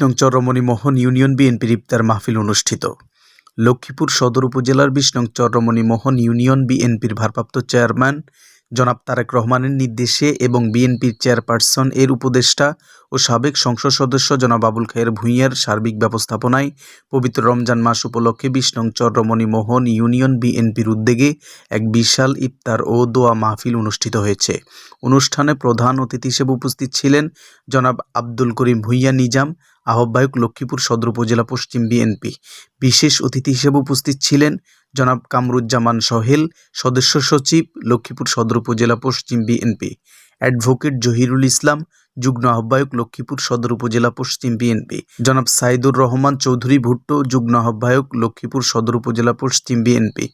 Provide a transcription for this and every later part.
নং চরমণি মোহন ইউনিয়ন বিএনপির ইফতার মাহফিল অনুষ্ঠিত। লক্ষ্মীপুর সদর উপজেলার নং চরমণি মোহন ইউনিয়ন বিএনপির ভারপ্রাপ্ত চেয়ারম্যান জনাব তারেক রহমানের নির্দেশে এবং বিএনপির চেয়ারপারসন, এর উপদেষ্টা ও সাবেক সংসদ সদস্য জনাব আবুল খায়ের ভূঁইয়ার সার্বিক ব্যবস্থাপনায় পবিত্র রমজান মাস উপলক্ষে বিশ নং মোহন ইউনিয়ন বিএনপির উদ্যোগে এক বিশাল ইফতার ও দোয়া মাহফিল অনুষ্ঠিত হয়েছে। অনুষ্ঠানে প্রধান অতিথি হিসেবে উপস্থিত ছিলেন জনাব আব্দুল করিম ভূঁইয়া নিজাম, আহ্বায়ক লক্ষ্মীপুর সদর উপজেলা পশ্চিম বিএনপি। বিশেষ অতিথি হিসেবে উপস্থিত ছিলেন জনাব কামরুজ্জামান সহেল, সদস্য সচিব, লক্ষ্মীপুর সদর উপজেলা পশ্চিম বিএনপি। অ্যাডভোকেট জহিরুল ইসলাম, যুগ্ম আহ্বায়ক, লক্ষ্মীপুর সদর উপজেলা পশ্চিম বিএনপি। জনাব সাইদুর রহমান চৌধুরী ভুট্টো, যুগ্ম আহ্বায়ক, লক্ষ্মীপুর সদর উপজেলা পশ্চিম বিএনপি।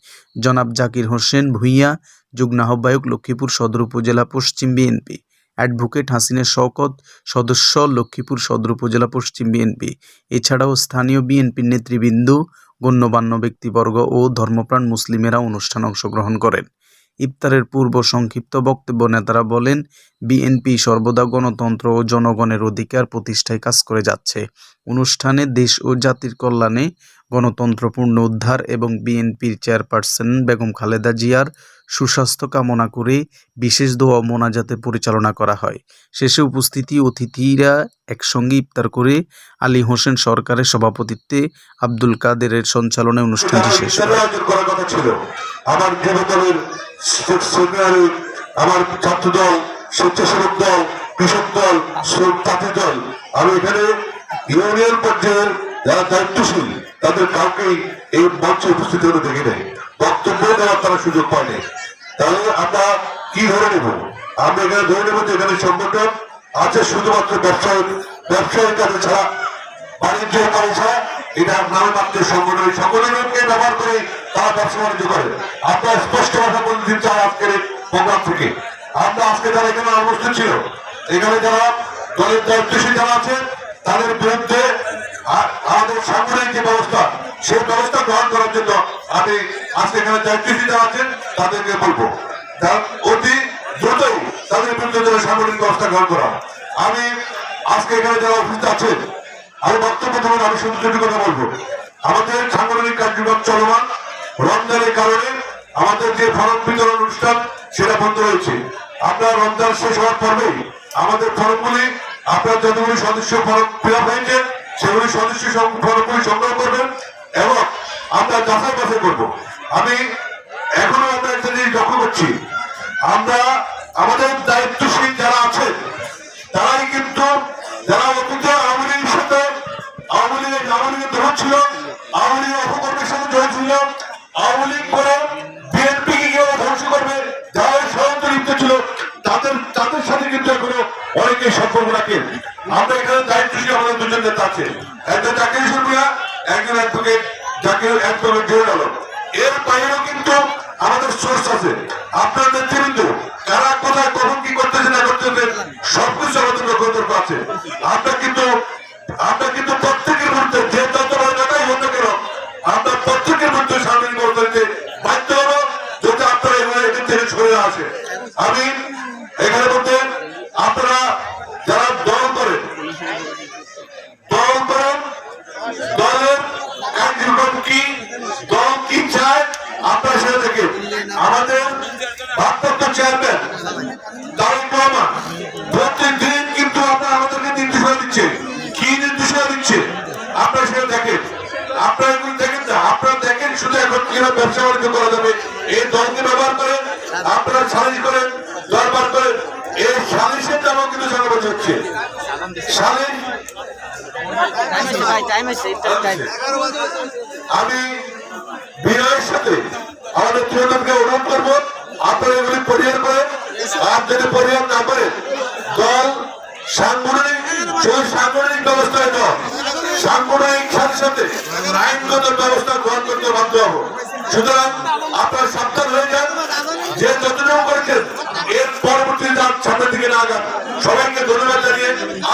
জনাব জাকির হোসেন ভূঁইয়া, যুগ্ম আহ্বায়ক, লক্ষ্মীপুর সদর উপজেলা পশ্চিম বিএনপি। অ্যাডভোকেট হাসিনের শওকত, সদস্য, লক্ষ্মীপুর সদর উপজেলা পশ্চিম বিএনপি। এছাড়াও স্থানীয় বিএনপির নেতৃবৃন্দ গণ্যমান্য ব্যক্তিবর্গ ও ধর্মপ্রাণ মুসলিমেরা অনুষ্ঠানে অংশগ্রহণ করেন। ইফতারের পূর্ব সংক্ষিপ্ত বক্তব্য নেতারা বলেন, বিএনপি সর্বদা গণতন্ত্র ও জনগণের অধিকার প্রতিষ্ঠায় কাজ করে যাচ্ছে। অনুষ্ঠানে দেশ ও জাতির কল্যাণে গণতন্ত্র পূর্ণ উদ্ধার এবং বিএনপির চেয়ারপারসন বেগম খালেদা জিয়ার সুস্বাস্থ্য কামনা করে বিশেষ দোয়া মোনাজাতে পরিচালনা করা হয়। শেষে উপস্থিতি অতিথিরা একসঙ্গে ইফতার করে আলী হোসেন সরকারের সভাপতিত্বে আব্দুল কাদেরের সঞ্চালনায় অনুষ্ঠানটি শেষ আমার ছাত্র দল স্বেচ্ছাসেবক দল, কৃষক দল। আমি এখানে ইউনিয়ন পর্যায়ের যারা দায়িত্বশীল তাদের কাউকেই এই মঞ্চে উপস্থিত হতে দেখি নাই। বক্তব্য দেওয়ার তারা সুযোগ পায়নি তাহলে আমরা কি ধরে নেব? আমরা এখানে ধরে নেব যে এখানে সংগঠন আছে শুধুমাত্র ব্যবসায়িক ব্যবসায়িক কাজে ছাড়া, বাণিজ্য পয়সা এটা নামে মাত্র সংগঠন সংগঠনকে ব্যবহার করে তারা ব্যবসা বাণিজ্য করে। আপনার স্পষ্ট ভাষা বলে দিতে চাই আজকের প্রোগ্রাম থেকে। আমরা আজকে যারা এখানে অনুষ্ঠিত ছিল, এখানে যারা দলের দায়িত্বশীল যারা আছে, তাদের বিরুদ্ধে আ- আমাদের সাংগঠনিক যে ব্যবস্থা, সেই ব্যবস্থা গ্রহণ করার জন্য আমি আজকে এখানে যারা আছেন, তাদেরকে বলব। তার অতি দ্রুতই তাদের বিরুদ্ধে সাংগঠনিক ব্যবস্থা গ্রহণ করা আমি আজকে এখানে যারা অফিসে আছেন, আমি বক্তব্য দেবেন আমি শুধু দুটি কথা বলব। আমাদের সাংগঠনিক কার্যক্রম চলমান। রমজানের কারণে আমাদের যে ফরম বিতরণ অনুষ্ঠান, সেটা বন্ধ রয়েছে। আপনার রমজান শেষ হওয়ার পর্বেই আমাদের ফরমগুলি আপনার যতগুলি সদস্য ফরম ফিল আপ হয়েছে সেগুলি সদস্য সংগ্রহ করবেন এবং আমরা যাচাই বাছাই করব। আমি এখনও আমরা একটা জিনিস লক্ষ্য করছি। আমরা আমাদের দায়িত্বশীল যারা আছেন, তারাই কিন্তু যারা অতীতে আওয়ামী লীগের সাথে, আওয়ামী লীগের আওয়ামী লীগের দল ছিল, আওয়ামী লীগের অপকর্মের সাথে জড়িত ছিল, আওয়ামী লীগ করে বিএনপি কে কেউ ধ্বংস করবে, যারা ষড়যন্ত্রে লিপ্ত ছিল, তাদের তাদের সাথে কিন্তু এখনও অনেকেই সম্পর্ক রাখে আমরা এখানে আমাদের দুজন নেতা একজন জাকির সুরমিয়া একজন অ্যাডভোকেট জাকির একজন জহির আলম এর বাইরেও কিন্তু আমাদের সোর্স আছে। আপনার নেতৃবৃন্দ সেটা দেখেন আমাদের ভারপ্রাপ্ত চেয়ারম্যান তারেক রহমান প্রত্যেকদিন কিন্তু আপনারা আমাদেরকে নির্দেশনা দিচ্ছে। কি নির্দেশনা দিচ্ছে? আপনারা সেটা দেখেন। আপনারা এগুলো দেখেন না। আপনারা দেখেন শুধু এখন কীভাবে ব্যবসা বাণিজ্য করা যাবে। এই দলকে ব্যবহার করেন আপনারা সালিশ করেন দরবার করেন। এই সালিশের নামও কিন্তু জানাবাজ হচ্ছে। সালিশ আমি বিনয়ের সাথে আমাদের তৃণমূলকে অনুরোধ করব, আপনারা এগুলি পরিহার করেন। আর যদি পরিহার না করে দল সাংগঠনিক ব্যবস্থা সাংগঠনিক সাংগঠনিক সাথে সাথে আইনগত ব্যবস্থা গ্রহণ করতে বাধ্য হব। সুতরাং আপনার সাবধান হয়ে যান। যে যতটুকু করেছেন, এর পরবর্তী দাম সামনের দিকে না যান সবাইকে ধন্যবাদ জানিয়ে